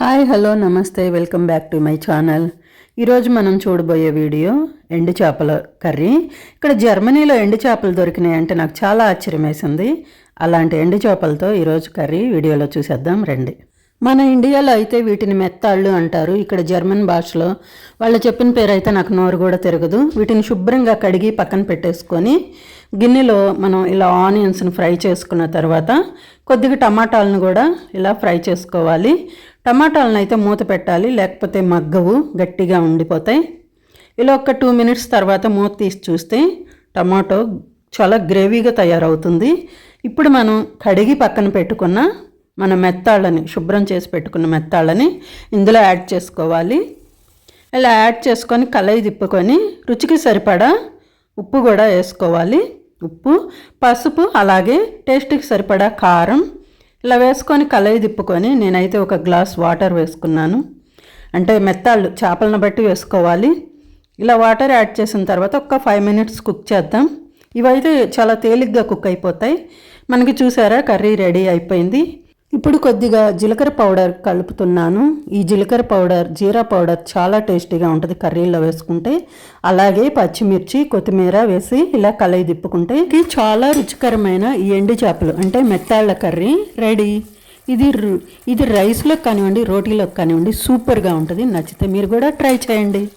Hi hello namaste welcome back to my channel. ఈరోజు మనం చూడబోయే వీడియో ఎండు చేపల కర్రీ. ఇక్కడ జర్మనీలో ఎండు చేపలు దొరికినాయి అంటే నాకు చాలా ఆశ్చర్యం వేసింది అలాంటి ఎండు చేపలతో ఈరోజు కర్రీ వీడియోలో చూసేద్దాం రండి. మన ఇండియాలో అయితే వీటిని మెత్తాళ్ళు అంటారు. ఇక్కడ జర్మన్ భాషలో వాళ్ళు చెప్పిన పేరు అయితే నాకు నోరు కూడా తిరగదు. వీటిని శుభ్రంగా కడిగి పక్కన పెట్టేసుకొని గిన్నెలో మనం ఇలా ఆనియన్స్ని ఫ్రై చేసుకున్న తర్వాత కొద్దిగా టమాటాలను కూడా ఇలా ఫ్రై చేసుకోవాలి. టమాటాలను అయితే మూత పెట్టాలి లేకపోతే మగ్గవు గట్టిగా ఉండిపోతాయి. ఇలా ఒక టూ మినిట్స్ తర్వాత మూత తీసి చూస్తే టమాటో చాలా గ్రేవీగా తయారవుతుంది. ఇప్పుడు మనం కడిగి పక్కన పెట్టుకున్న మన మెత్తాళ్ళని శుభ్రం చేసి పెట్టుకున్న మెత్తాళ్ళని ఇందులో యాడ్ చేసుకోవాలి. ఇలా యాడ్ చేసుకొని కలయి తిప్పుకొని రుచికి సరిపడా ఉప్పు కూడా వేసుకోవాలి. ఉప్పు పసుపు అలాగే టేస్ట్కి సరిపడా కారం ఇలా వేసుకొని కలయి తిప్పుకొని నేనైతే ఒక గ్లాస్ వాటర్ వేసుకున్నాను. అంటే మెత్తాళ్ళు చేపలను బట్టి వేసుకోవాలి. ఇలా వాటర్ యాడ్ చేసిన తర్వాత ఒక ఫైవ్ మినిట్స్ కుక్ చేద్దాం. ఇవైతే చాలా తేలిగ్గా కుక్ అయిపోతాయి. మనకి చూసారా కర్రీ రెడీ అయిపోయింది. ఇప్పుడు కొద్దిగా జీలకర్ర పౌడర్ కలుపుతున్నాను. ఈ జీలకర్ర పౌడర్ జీరా పౌడర్ చాలా టేస్టీగా ఉంటుంది కర్రీలో వేసుకుంటే. అలాగే పచ్చిమిర్చి కొత్తిమీర వేసి ఇలా కలయి తిప్పుకుంటే ఇది చాలా రుచికరమైన ఈ ఎండు చేపలు అంటే మెత్తాళ్ళ కర్రీ. రెడీ? ఇది రు- ఇది రైస్లో కానివ్వండి రోటీలో కానివ్వండి సూపర్గా ఉంటుంది. నచ్చితే మీరు కూడా ట్రై చేయండి.